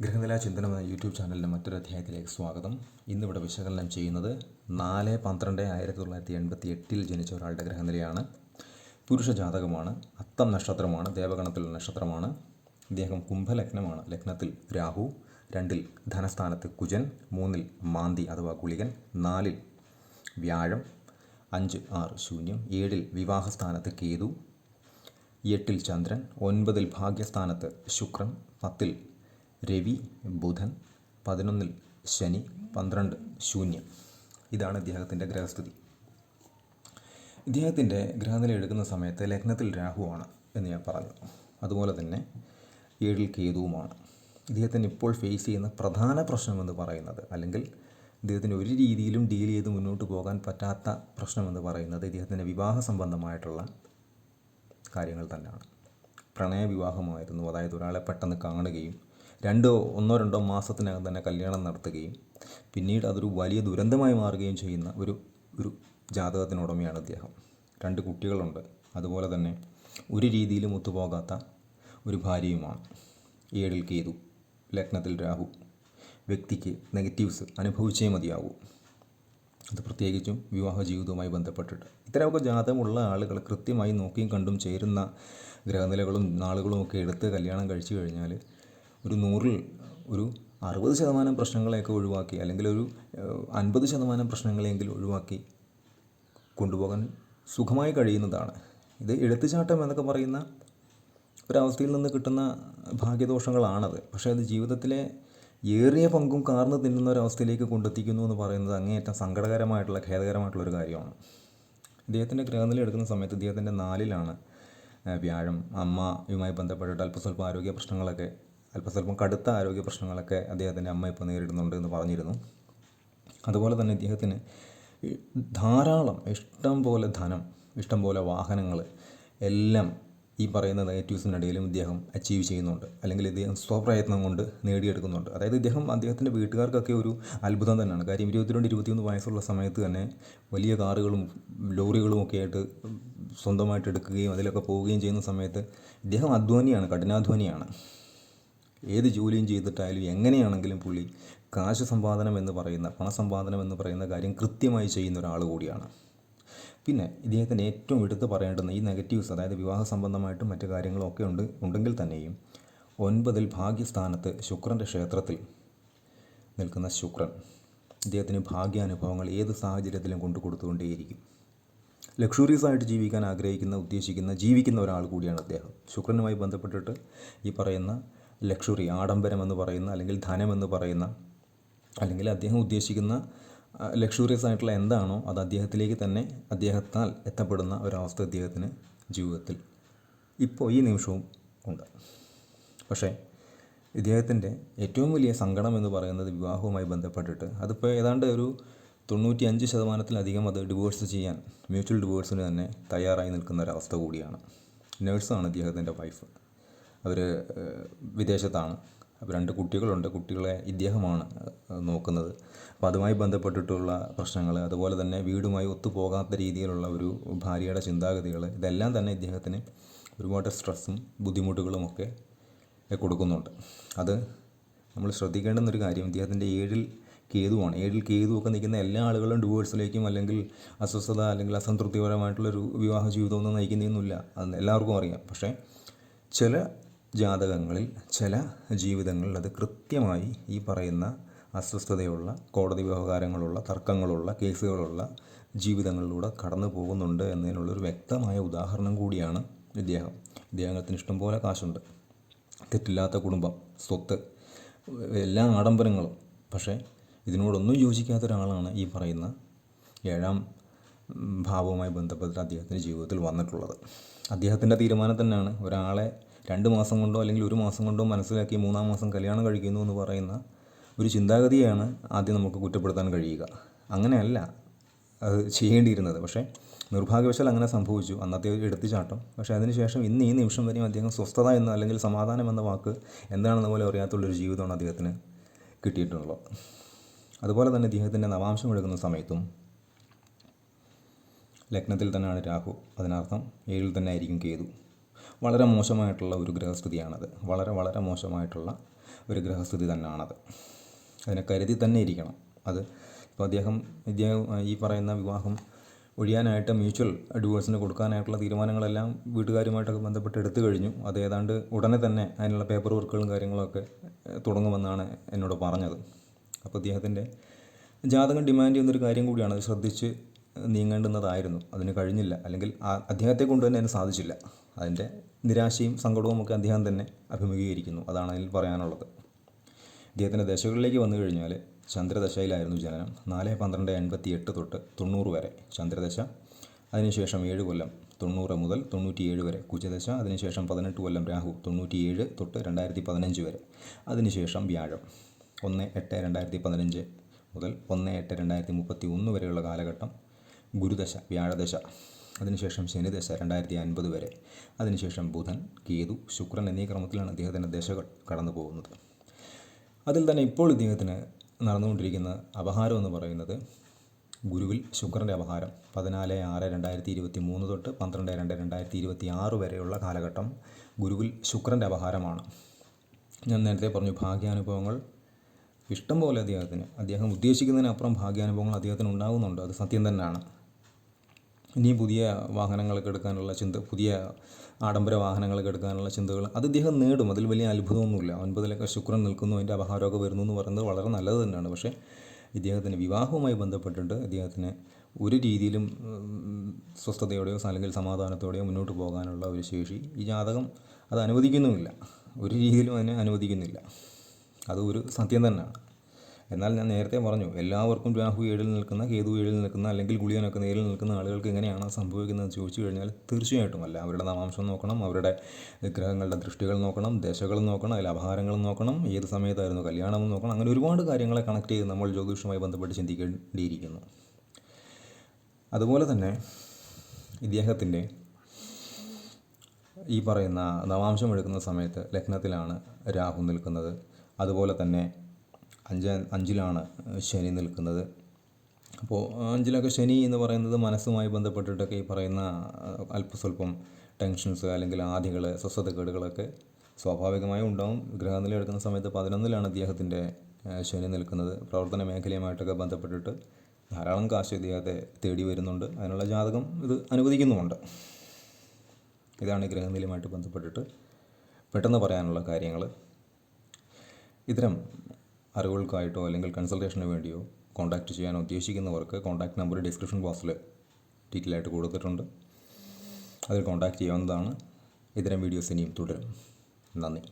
ഗൃഹനില ചിന്തനം എന്ന യൂട്യൂബ് ചാനലിന്റെ മറ്റൊരു അധ്യായത്തിലേക്ക് സ്വാഗതം. ഇന്നിവിടെ വിശകലനം ചെയ്യുന്നത് നാല് പന്ത്രണ്ട് ആയിരത്തി തൊള്ളായിരത്തി എൺപത്തി എട്ടിൽ ജനിച്ച ഒരാളുടെ ഗ്രഹനിലയാണ് പുരുഷ ജാതകമാണ് അത്തം നക്ഷത്രമാണ് ദേവഗണത്തിലുള്ള നക്ഷത്രമാണ് ഇദ്ദേഹം കുംഭലഗ്നമാണ് ലഗ്നത്തിൽ രാഹു രണ്ടിൽ ധനസ്ഥാനത്ത് കുജൻ മൂന്നിൽ മാന്തി അഥവാ ഗുളികൻ നാലിൽ വ്യാഴം അഞ്ച് ആറ് ശൂന്യം ഏഴിൽ വിവാഹസ്ഥാനത്ത് കേതു എട്ടിൽ ചന്ദ്രൻ ഒൻപതിൽ ഭാഗ്യസ്ഥാനത്ത് ശുക്രൻ പത്തിൽ രവി ബുധൻ പതിനൊന്നിൽ ശനി പന്ത്രണ്ട് ശൂന്യം. ഇതാണ് ഇദ്ദേഹത്തിന്റെ ഗ്രഹസ്ഥിതി. ഇദ്ദേഹത്തിന്റെ ഗ്രഹനില എടുക്കുന്ന സമയത്ത് ലഗ്നത്തിൽ രാഹുവാണ് എന്ന് ഞാൻ പറഞ്ഞു. അതുപോലെ തന്നെ ഏഴിൽ കേതുവുമാണ്. ഇദ്ദേഹത്തിന് ഇപ്പോൾ ഫേസ് ചെയ്യുന്ന പ്രധാന പ്രശ്നമെന്ന് പറയുന്നത് അല്ലെങ്കിൽ ഇദ്ദേഹത്തിന് ഒരു രീതിയിലും ഡീൽ ചെയ്ത് മുന്നോട്ട് പോകാൻ പറ്റാത്ത പ്രശ്നമെന്ന് പറയുന്നത് ഇദ്ദേഹത്തിന്റെ വിവാഹ സംബന്ധമായിട്ടുള്ള കാര്യങ്ങൾ തന്നെയാണ്. പ്രണയവിവാഹമായിരുന്നു. അതായത് ഒരാളെ പെട്ടെന്ന് കാണുകയും രണ്ടോ ഒന്നോ രണ്ടോ മാസത്തിനകം തന്നെ കല്യാണം നടത്തുകയും പിന്നീട് അതൊരു വലിയ ദുരന്തമായി മാറുകയും ചെയ്യുന്ന ഒരു ഒരു ജാതകത്തിനുടമയാണ് അദ്ദേഹം രണ്ട് കുട്ടികളുണ്ട്. അതുപോലെ തന്നെ ഒരു രീതിയിലും ഒത്തുപോകാത്ത ഒരു ഭാര്യയുമാണ്. ഏഴിൽ കേതു ലഗ്നത്തിൽ രാഹു. വ്യക്തിക്ക് നെഗറ്റീവ്സ് അനുഭവിച്ചേ മതിയാവൂ. അത് പ്രത്യേകിച്ചും വിവാഹ ജീവിതവുമായി ബന്ധപ്പെട്ടിട്ട്. ഇത്തരമൊക്കെ ജാതകമുള്ള ആളുകൾ കൃത്യമായി നോക്കിയും കണ്ടും ചേരുന്ന ഗ്രഹനിലകളും നാളുകളും ഒക്കെ എടുത്ത് കല്യാണം കഴിച്ചു കഴിഞ്ഞാൽ ഒരു നൂറിൽ ഒരു അറുപത് ശതമാനം പ്രശ്നങ്ങളെയൊക്കെ ഒഴിവാക്കി അല്ലെങ്കിൽ ഒരു അൻപത് ശതമാനം പ്രശ്നങ്ങളെയെങ്കിലും ഒഴിവാക്കി കൊണ്ടുപോകാൻ സുഖമായി കഴിയുന്നതാണ്. ഇത് എഴുത്തുചാട്ടം എന്നൊക്കെ പറയുന്ന ഒരവസ്ഥയിൽ നിന്ന് കിട്ടുന്ന ഭാഗ്യദോഷങ്ങളാണത്. പക്ഷേ അത് ജീവിതത്തിലെ ഏറിയ പങ്കും കാർന്ന് തിന്നുന്ന ഒരവസ്ഥയിലേക്ക് കൊണ്ടെത്തിക്കുന്നു എന്ന് പറയുന്നത് അങ്ങേയറ്റം സങ്കടകരമായിട്ടുള്ള ഖേദകരമായിട്ടുള്ള ഒരു കാര്യമാണ്. ഇദ്ദേഹത്തിന്റെ ഗ്രഹനില എടുക്കുന്ന സമയത്ത് ഇദ്ദേഹത്തിന്റെ നാലിലാണ് വ്യാഴം അമ്മയുമായി ബന്ധപ്പെട്ടിട്ട് അല്പസ്വല്പ ആരോഗ്യ പ്രശ്നങ്ങളൊക്കെ അല്പസ്വല്പം കടുത്ത ആരോഗ്യ പ്രശ്നങ്ങളൊക്കെ അദ്ദേഹത്തിന്റെ അമ്മ ഇപ്പോൾ നേരിടുന്നുണ്ട് എന്ന് പറഞ്ഞിരുന്നു. അതുപോലെ തന്നെ ഇദ്ദേഹത്തിന് ധാരാളം ഇഷ്ടം പോലെ ധനം ഇഷ്ടം പോലെ വാഹനങ്ങൾ എല്ലാം ഈ പറയുന്ന നെഗറ്റീവ്സിനിടയിലും ഇദ്ദേഹം അച്ചീവ് ചെയ്യുന്നുണ്ട്. അല്ലെങ്കിൽ ഇദ്ദേഹം സ്വപ്രയത്നം കൊണ്ട് നേടിയെടുക്കുന്നുണ്ട്. അതായത് ഇദ്ദേഹം അദ്ദേഹത്തിന്റെ വീട്ടുകാർക്കൊക്കെ ഒരു അത്ഭുതം തന്നെയാണ്. കാര്യം ഇരുപത്തിരണ്ട് ഇരുപത്തിയൊന്ന് വയസ്സുള്ള സമയത്ത് തന്നെ വലിയ കാറുകളും ലോറികളും ഒക്കെ ആയിട്ട് സ്വന്തമായിട്ട് എടുക്കുകയും അതിലൊക്കെ പോവുകയും ചെയ്യുന്ന സമയത്ത് ഇദ്ദേഹം അധ്വാനിയാണ് കഠിനാധ്വാനിയാണ്. ഏത് ജോലിയും ചെയ്തിട്ടായാലും എങ്ങനെയാണെങ്കിലും പുള്ളി കാശ് സമ്പാദനം എന്ന് പറയുന്ന പണസമ്പാദനം എന്ന് പറയുന്ന കാര്യം കൃത്യമായി ചെയ്യുന്ന ഒരാൾ കൂടിയാണ്. പിന്നെ ഇദ്ദേഹത്തിന് ഏറ്റവും എടുത്ത് പറയേണ്ടുന്ന ഈ നെഗറ്റീവ്സ് അതായത് വിവാഹ സംബന്ധമായിട്ടും മറ്റു കാര്യങ്ങളൊക്കെ ഉണ്ട് ഉണ്ടെങ്കിൽ തന്നെയും ഒൻപതിൽ ഭാഗ്യസ്ഥാനത്ത് ശുക്രന്റെ ക്ഷേത്രത്തിൽ നിൽക്കുന്ന ശുക്രൻ ഇദ്ദേഹത്തിന് ഭാഗ്യാനുഭവങ്ങൾ ഏത് സാഹചര്യത്തിലും കൊണ്ടു കൊടുത്തുകൊണ്ടേയിരിക്കും. ആയിട്ട് ജീവിക്കാൻ ആഗ്രഹിക്കുന്ന ഉദ്ദേശിക്കുന്ന ജീവിക്കുന്ന ഒരാൾ കൂടിയാണ് അദ്ദേഹം. ശുക്രനുമായി ബന്ധപ്പെട്ടിട്ട് ഈ പറയുന്ന ലക്ഷറി ആഡംബരം എന്ന് പറയുന്ന അല്ലെങ്കിൽ ധനമെന്ന് പറയുന്ന അല്ലെങ്കിൽ അദ്ദേഹം ഉദ്ദേശിക്കുന്ന ലക്ഷൂറിയസ് ആയിട്ടുള്ള എന്താണോ അത് അദ്ദേഹത്തിലേക്ക് തന്നെ അദ്ദേഹത്താൽ എത്തപ്പെടുന്ന ഒരവസ്ഥ അദ്ദേഹത്തിന് ജീവിതത്തിൽ ഇപ്പോൾ ഈ നിമിഷവും ഉണ്ട്. പക്ഷേ ഇദ്ദേഹത്തിന്റെ ഏറ്റവും വലിയ സങ്കടം എന്ന് പറയുന്നത് വിവാഹവുമായി ബന്ധപ്പെട്ടിട്ട് അതിപ്പോൾ ഏതാണ്ട് ഒരു തൊണ്ണൂറ്റി അഞ്ച് ശതമാനത്തിലധികം അത് ഡിവോഴ്സ് ചെയ്യാൻ മ്യൂച്വൽ ഡിവോഴ്സിന് തന്നെ തയ്യാറായി നിൽക്കുന്ന ഒരവസ്ഥ കൂടിയാണ്. നേഴ്സാണ് ഇദ്ദേഹത്തിന്റെ വൈഫ് അവർ വിദേശത്താണ്. അപ്പോൾ രണ്ട് കുട്ടികളുണ്ട്. കുട്ടികളെ ഇദ്ദേഹമാണ് നോക്കുന്നത്. അപ്പോൾ അതുമായി ബന്ധപ്പെട്ടിട്ടുള്ള പ്രശ്നങ്ങൾ അതുപോലെ തന്നെ വീടുമായി ഒത്തുപോകാത്ത രീതിയിലുള്ള ഒരു ഭാര്യയുടെ ചിന്താഗതികൾ ഇതെല്ലാം തന്നെ ഇദ്ദേഹത്തിന് ഒരുപാട് സ്ട്രെസ്സും ബുദ്ധിമുട്ടുകളും ഒക്കെ കൊടുക്കുന്നുണ്ട്. അത് നമ്മൾ ശ്രദ്ധിക്കേണ്ടുന്നൊരു കാര്യം ഇദ്ദേഹത്തിന്റെ ഏഴിൽ കേതുവാണ്. ഏഴിൽ കേതു ഒക്കെ നിൽക്കുന്ന എല്ലാ ആളുകളും ഡിവോഴ്സിലേക്കും അല്ലെങ്കിൽ അസ്വസ്ഥത അല്ലെങ്കിൽ അസംതൃപ്തിപരമായിട്ടുള്ളൊരു വിവാഹ ജീവിതമൊന്നും നയിക്കുന്നില്ല അത് എല്ലാവർക്കും അറിയാം. പക്ഷേ ചില ജാതകങ്ങളിൽ ചില ജീവിതങ്ങളിൽ അത് കൃത്യമായി ഈ പറയുന്ന അസ്വസ്ഥതയുള്ള കോടതി വ്യവഹാരങ്ങളുള്ള തർക്കങ്ങളുള്ള കേസുകളുള്ള ജീവിതങ്ങളിലൂടെ കടന്നു പോകുന്നുണ്ട് എന്നതിനുള്ളൊരു വ്യക്തമായ ഉദാഹരണം കൂടിയാണ് ഇദ്ദേഹം. ഇദ്ദേഹത്തിന് ഇഷ്ടംപോലെ കാശുണ്ട്. തെറ്റില്ലാത്ത കുടുംബം സ്വത്ത് എല്ലാ ആഡംബരങ്ങളും. പക്ഷേ ഇതിനോടൊന്നും യോജിക്കാത്ത ഒരാളാണ് ഈ പറയുന്ന ഏഴാം ഭാവവുമായി ബന്ധപ്പെട്ട് അദ്ദേഹത്തിന്റെ ജീവിതത്തിൽ വന്നിട്ടുള്ളത്. അദ്ദേഹത്തിന്റെ തീരുമാനം തന്നെയാണ്. ഒരാളെ രണ്ട് മാസം കൊണ്ടോ അല്ലെങ്കിൽ ഒരു മാസം കൊണ്ടോ മനസ്സിലാക്കി മൂന്നാം മാസം കല്യാണം കഴിക്കുന്നു എന്ന് പറയുന്ന ഒരു ചിന്താഗതിയാണ് ആദ്യം നമുക്ക് കുറ്റപ്പെടുത്താൻ കഴിയുക. അങ്ങനെയല്ല അത് ചെയ്യേണ്ടിയിരുന്നത്. പക്ഷേ നിർഭാഗ്യവശാൽ അങ്ങനെ സംഭവിച്ചു. അന്നത്തെ എടുത്തുചാട്ടം പക്ഷേ അതിനുശേഷം ഇന്ന് ഈ നിമിഷം വരെയും അദ്ദേഹം സ്വസ്ഥത എന്ന അല്ലെങ്കിൽ സമാധാനം എന്ന വാക്ക് എന്താണെന്ന് പോലെ അറിയാത്തുള്ളൊരു ജീവിതമാണ് അദ്ദേഹത്തിന് കിട്ടിയിട്ടുള്ളത്. അതുപോലെ തന്നെ അദ്ദേഹത്തിന്റെ നവാംശം എടുക്കുന്ന സമയത്തും ലഗ്നത്തിൽ തന്നെയാണ് രാഹു. അതിനർത്ഥം ഏഴിൽ തന്നെ ആയിരിക്കും കേതു. വളരെ മോശമായിട്ടുള്ള ഒരു ഗ്രഹസ്ഥിതിയാണത്. വളരെ വളരെ മോശമായിട്ടുള്ള ഒരു ഗ്രഹസ്ഥിതി തന്നെയാണത് അതിനെ കരുതി തന്നെ ഇരിക്കണം. അത് ഇപ്പോൾ അദ്ദേഹം ഇദ്ദേഹം ഈ പറയുന്ന വിവാഹം ഒഴിയാനായിട്ട് മ്യൂച്വൽ ഡിവോഴ്സിന് കൊടുക്കാനായിട്ടുള്ള തീരുമാനങ്ങളെല്ലാം വീട്ടുകാരുമായിട്ടൊക്കെ ബന്ധപ്പെട്ട് എടുത്തു കഴിഞ്ഞു. അത് ഏതാണ്ട് ഉടനെ തന്നെ അതിനുള്ള പേപ്പർ വർക്കുകളും കാര്യങ്ങളൊക്കെ തുടങ്ങുമെന്നാണ് എന്നോട് പറഞ്ഞത്. അപ്പോൾ അദ്ദേഹത്തിന്റെ ജാതകം ഡിമാൻഡ് ചെയ്യുന്നൊരു കാര്യം കൂടിയാണ്. അത് ശ്രദ്ധിച്ച് നീങ്ങേണ്ടുന്നതായിരുന്നു. അതിന് കഴിഞ്ഞില്ല. അല്ലെങ്കിൽ അദ്ദേഹത്തെ കൊണ്ട് തന്നെ അതിന് സാധിച്ചില്ല. അതിന്റെ നിരാശയും സങ്കടവും ഒക്കെ അദ്ദേഹം തന്നെ അഭിമുഖീകരിക്കുന്നു. അതാണ് അതിൽ പറയാനുള്ളത്. അദ്ദേഹത്തിന്റെ ദശകളിലേക്ക് വന്നു കഴിഞ്ഞാൽ ചന്ദ്രദശയിലായിരുന്നു ജനനം. നാല് പന്ത്രണ്ട് എൺപത്തി എട്ട് തൊട്ട് തൊണ്ണൂറ് വരെ ചന്ദ്രദശ അതിനുശേഷം ഏഴ് കൊല്ലം തൊണ്ണൂറ് മുതൽ തൊണ്ണൂറ്റിയേഴ് വരെ കുജദശ അതിനുശേഷം പതിനെട്ട് കൊല്ലം രാഹു തൊണ്ണൂറ്റിയേഴ് തൊട്ട് രണ്ടായിരത്തി പതിനഞ്ച് വരെ. അതിനുശേഷം വ്യാഴം. ഒന്ന് എട്ട് രണ്ടായിരത്തി പതിനഞ്ച് മുതൽ ഒന്ന് എട്ട് രണ്ടായിരത്തി മുപ്പത്തി ഒന്ന് വരെയുള്ള കാലഘട്ടം ഗുരുദശ വ്യാഴദശ. അതിനുശേഷം ശനിദശ രണ്ടായിരത്തി അൻപത് വരെ. അതിനുശേഷം ബുധൻ കേതു ശുക്രൻ എന്നീ ക്രമത്തിലാണ് അദ്ദേഹത്തിന്റെ ദശകൾ കടന്നു പോകുന്നത്. അതിൽ തന്നെ ഇപ്പോൾ ഇദ്ദേഹത്തിന് നടന്നുകൊണ്ടിരിക്കുന്ന അപഹാരം എന്ന് പറയുന്നത് ഗുരുവിൽ ശുക്രന്റെ അപഹാരം. പതിനാല് ആറ് രണ്ടായിരത്തി ഇരുപത്തി മൂന്ന് തൊട്ട് പന്ത്രണ്ട് രണ്ട് രണ്ടായിരത്തി ഇരുപത്തി ആറ് വരെയുള്ള കാലഘട്ടം ഗുരുവിൽ ശുക്രന്റെ അപഹാരമാണ്. ഞാൻ നേരത്തെ പറഞ്ഞു ഭാഗ്യാനുഭവങ്ങൾ ഇഷ്ടം പോലെ അദ്ദേഹത്തിന്. അദ്ദേഹം ഉദ്ദേശിക്കുന്നതിനപ്പുറം ഭാഗ്യാനുഭവങ്ങൾ അദ്ദേഹത്തിന് ഉണ്ടാകുന്നുണ്ട്. അത് സത്യം തന്നെയാണ്. ഇനി പുതിയ വാഹനങ്ങളൊക്കെ എടുക്കാനുള്ള ചിന്ത പുതിയ ആഡംബര വാഹനങ്ങളൊക്കെ എടുക്കാനുള്ള ചിന്തകൾ അത് ഇദ്ദേഹം നേടും. അതിൽ വലിയ അത്ഭുതമൊന്നുമില്ല. ഒൻപതിലൊക്കെ ശുക്രൻ നിൽക്കുന്നു അതിന്റെ അപഹാരമൊക്കെ വരുന്നു എന്ന് പറയുന്നത് വളരെ നല്ലത് തന്നെയാണ്. പക്ഷേ ഇദ്ദേഹത്തിന് വിവാഹവുമായി ബന്ധപ്പെട്ടിട്ട് ഇദ്ദേഹത്തിന് ഒരു രീതിയിലും സ്വസ്ഥതയോടെയോ അല്ലെങ്കിൽ സമാധാനത്തോടെയോ മുന്നോട്ട് പോകാനുള്ള ഒരു ശേഷി ഈ ജാതകം അത് അനുവദിക്കുന്നുമില്ല. ഒരു രീതിയിലും അതിനെ അനുവദിക്കുന്നില്ല. അത് ഒരു സത്യം തന്നെയാണ്. എന്നാൽ ഞാൻ നേരത്തെ പറഞ്ഞു എല്ലാവർക്കും രാഹു ഏഴിൽ നിൽക്കുന്ന കേതു ഏഴിൽ നിൽക്കുന്ന അല്ലെങ്കിൽ ഗുളിയനൊക്കെ നേരിൽ നിൽക്കുന്ന ആളുകൾക്ക് എങ്ങനെയാണ് സംഭവിക്കുന്നത് എന്ന് ചോദിച്ചു കഴിഞ്ഞാൽ തീർച്ചയായിട്ടും അല്ല. അവരുടെ നാമാംശം നോക്കണം അവരുടെ ഗ്രഹങ്ങളുടെ ദൃഷ്ടികൾ നോക്കണം ദശകൾ നോക്കണം അതിൽ അപഹാരങ്ങൾ നോക്കണം ഏത് സമയത്തായിരുന്നു കല്യാണം നോക്കണം. അങ്ങനെ ഒരുപാട് കാര്യങ്ങളെ കണക്ട് ചെയ്ത് നമ്മൾ ജ്യോതിഷവുമായി ബന്ധപ്പെട്ട് ചിന്തിക്കേണ്ടിയിരിക്കുന്നു. അതുപോലെ തന്നെ ഇദ്ദേഹത്തിന്റെ ഈ പറയുന്ന നവാംശം എടുക്കുന്ന സമയത്ത് ലഗ്നത്തിലാണ് രാഹു നിൽക്കുന്നത്. അതുപോലെ തന്നെ അഞ്ച് അഞ്ചിലാണ് ശനി നിൽക്കുന്നത്. അപ്പോൾ അഞ്ചിലൊക്കെ ശനി എന്ന് പറയുന്നത് മനസ്സുമായി ബന്ധപ്പെട്ടിട്ടൊക്കെ ഈ പറയുന്ന അല്പസ്വല്പം ടെൻഷൻസ് അല്ലെങ്കിൽ ആദികൾ സ്വസ്ഥതക്കേടുകളൊക്കെ സ്വാഭാവികമായും ഉണ്ടാവും. ഗ്രഹനില എടുക്കുന്ന സമയത്ത് പതിനൊന്നിലാണ് അദ്ദേഹത്തിന്റെ ശനി നിൽക്കുന്നത്. പ്രവർത്തന മേഖലയുമായിട്ടൊക്കെ ബന്ധപ്പെട്ടിട്ട് ധാരാളം കാശ് ഇദ്ദേഹത്തെ തേടി വരുന്നുണ്ട്. അതിനുള്ള ജാതകം ഇത് അനുവദിക്കുന്നുമുണ്ട്. ഇതാണ് ഗ്രഹനിലയുമായിട്ട് ബന്ധപ്പെട്ടിട്ട് പെട്ടെന്ന് പറയാനുള്ള കാര്യങ്ങൾ ഇത്തരം അറിവുകൾക്കായിട്ടോ അല്ലെങ്കിൽ കൺസൾട്ടേഷന് വേണ്ടിയോ കോൺടാക്റ്റ് ചെയ്യാൻ ഉദ്ദേശിക്കുന്നവർക്ക് കോൺടാക്ട് നമ്പർ ഡിസ്ക്രിപ്ഷൻ ബോക്സിൽ ഡീറ്റെയിലായിട്ട് കൊടുത്തിട്ടുണ്ട്. അതിൽ കോൺടാക്റ്റ് ചെയ്യാവുന്നതാണ്. ഇത്തരം വീഡിയോസ് ഇനിയും തുടരും. നന്ദി.